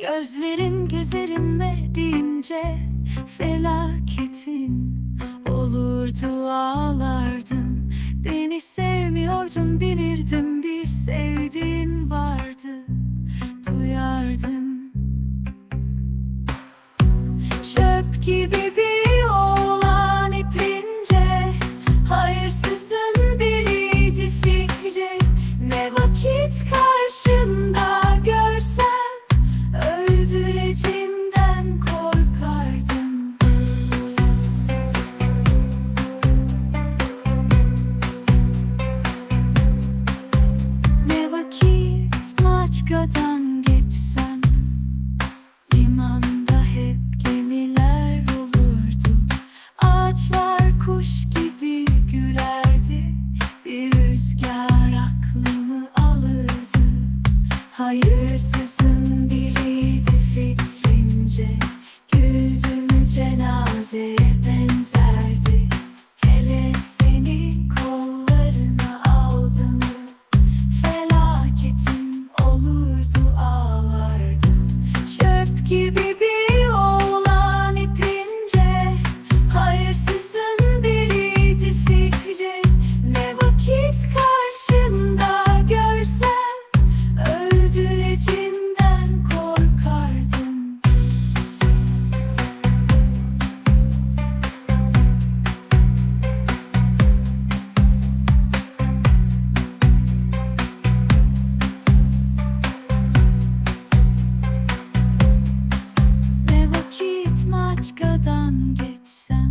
Gözlerin gözlerime deyince felaketin olurdu ağlardım. Beni sevmiyordun bilirdim bir sevdiğin vardı duyardım. Çöp gibi bir Hayırsızın biriydi fikrimce Güldüm cenazeye benzerdi. Buradan geçsen.